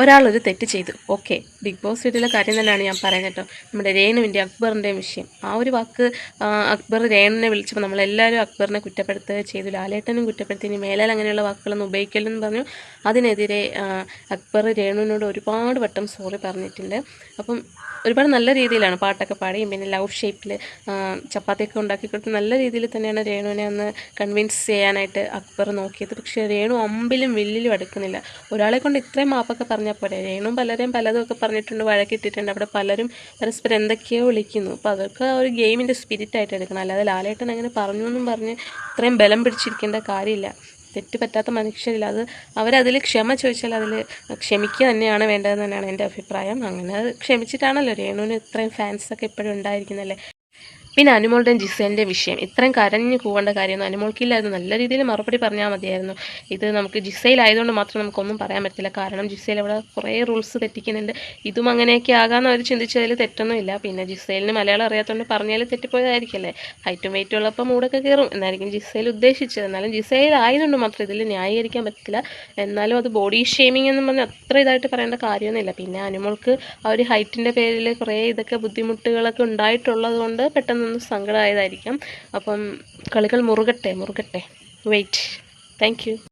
ഒരാളൊരു തെറ്റ് ചെയ്തു. ഓക്കെ. ബിഗ് ബോസ് വീട്ടിലെ കാര്യം തന്നെയാണ് ഞാൻ പറയുന്നത് കേട്ടോ. നമ്മുടെ രേണുവിന്റെ അക്ബറിന്റെയും വിഷയം. ആ ഒരു വാക്ക് അക്ബർ രേണുവിനെ വിളിച്ചപ്പോൾ നമ്മളെല്ലാവരും അക്ബറിനെ കുറ്റപ്പെടുത്തുക ചെയ്തു. ലാലേട്ടനും കുറ്റപ്പെടുത്തി. ഇനി മേലാൽ അങ്ങനെയുള്ള വാക്കുകളൊന്നും ഉപയോഗിക്കില്ലെന്ന് പറഞ്ഞു. അതിനെതിരെ അക്ബർ രേണുവിനോട് ഒരുപാട് വട്ടം സോറി പറഞ്ഞിട്ടുണ്ട്. അപ്പം ഒരുപാട് നല്ല രീതിയിലാണ് പാട്ടൊക്കെ പാടിയും പിന്നെ ലവ് ഷേപ്പിൽ ചപ്പാത്തിയൊക്കെ ഉണ്ടാക്കി കൊടുത്ത് നല്ല രീതിയിൽ തന്നെയാണ് രേണുവിനെ ഒന്ന് കൺവിൻസ് ചെയ്യാനായിട്ട് അക്ബർ നോക്കിയത്. പക്ഷേ രേണു അമ്പിലും വില്ലിലും അടുക്കുന്നില്ല. ഒരാളെ കൊണ്ട് ഇത്രയും മാപ്പൊക്കെ പറഞ്ഞാൽ പോരെ. രേണു പലരെയും പലതൊക്കെ ഒക്കെ പറഞ്ഞിട്ടുണ്ട് വഴക്കിട്ടിട്ടുണ്ട് അവിടെ പലരും പരസ്പരം എന്തൊക്കെയോ വിളിക്കുന്നു. അപ്പോൾ അതൊക്കെ ഒരു ഗെയിമിന്റെ സ്പിരിറ്റ് ആയിട്ട് എടുക്കണം. അല്ലാതെ ലാലേട്ടൻ അങ്ങനെ പറഞ്ഞു എന്നും പറഞ്ഞ് ഇത്രയും ബലം പിടിച്ചിരിക്കേണ്ട കാര്യമില്ല. തെറ്റ് പറ്റാത്ത മനുഷ്യരില്ല. അത് അവരതിൽ ക്ഷമ ചോദിച്ചാൽ അതിൽ ക്ഷമിക്കുക തന്നെയാണ് വേണ്ടതെന്ന് തന്നെയാണ് എന്റെ അഭിപ്രായം. അങ്ങനെ ക്ഷമിച്ചിട്ടാണല്ലോ രേണുവിന് ഇത്രയും ഫാൻസൊക്കെ ഇപ്പോഴും ഉണ്ടായിരിക്കുന്നല്ലേ? പിന്നെ അനുമോളുടെയും ജിസേന്റെ വിഷയം. ഇത്രയും കരഞ്ഞു പോകേണ്ട കാര്യമൊന്നും അനുമോൾക്കില്ലായിരുന്നു നല്ല രീതിയിൽ മറുപടി പറഞ്ഞാൽ മതിയായിരുന്നു. ഇത് നമുക്ക് ജിസയിലായതുകൊണ്ട് മാത്രം നമുക്കൊന്നും പറയാൻ പറ്റില്ല കാരണം ജിസയിൽ അവിടെ കുറേ റൂൾസ് തെറ്റിക്കുന്നുണ്ട്. ഇതും അങ്ങനെയൊക്കെ ആകാമെന്ന് അവർ ചിന്തിച്ചതിൽ തെറ്റൊന്നുമില്ല. പിന്നെ ജിസയിലിന് മലയാളം അറിയാത്തതുകൊണ്ട് പറഞ്ഞാൽ തെറ്റിപ്പോയതായിരിക്കല്ലേ? ഹൈറ്റും വെയിറ്റും ഉള്ളപ്പോൾ മൂടൊക്കെ കയറും. എന്നായിരിക്കും ജിസയിൽ ഉദ്ദേശിച്ചത്. എന്നാലും ജിസയിലായതുകൊണ്ട് മാത്രം ഇതിൽ ന്യായീകരിക്കാൻ പറ്റില്ല എന്നാലും അത് ബോഡി ഷേമിംഗ് എന്ന് പറഞ്ഞാൽ അത്ര ഇതായിട്ട് പറയേണ്ട കാര്യമൊന്നുമില്ല. പിന്നെ അനുമോൾക്ക് ആ ഒരു ഹൈറ്റിന്റെ പേരിൽ കുറേ ഇതൊക്കെ ബുദ്ധിമുട്ടുകളൊക്കെ ഉണ്ടായിട്ടുള്ളത് കൊണ്ട് പെട്ടെന്നൊന്ന് സങ്കടമായതായിരിക്കാം. അപ്പം കളികൾ മുറുകട്ടെ മുറുകട്ടെ. Wait thank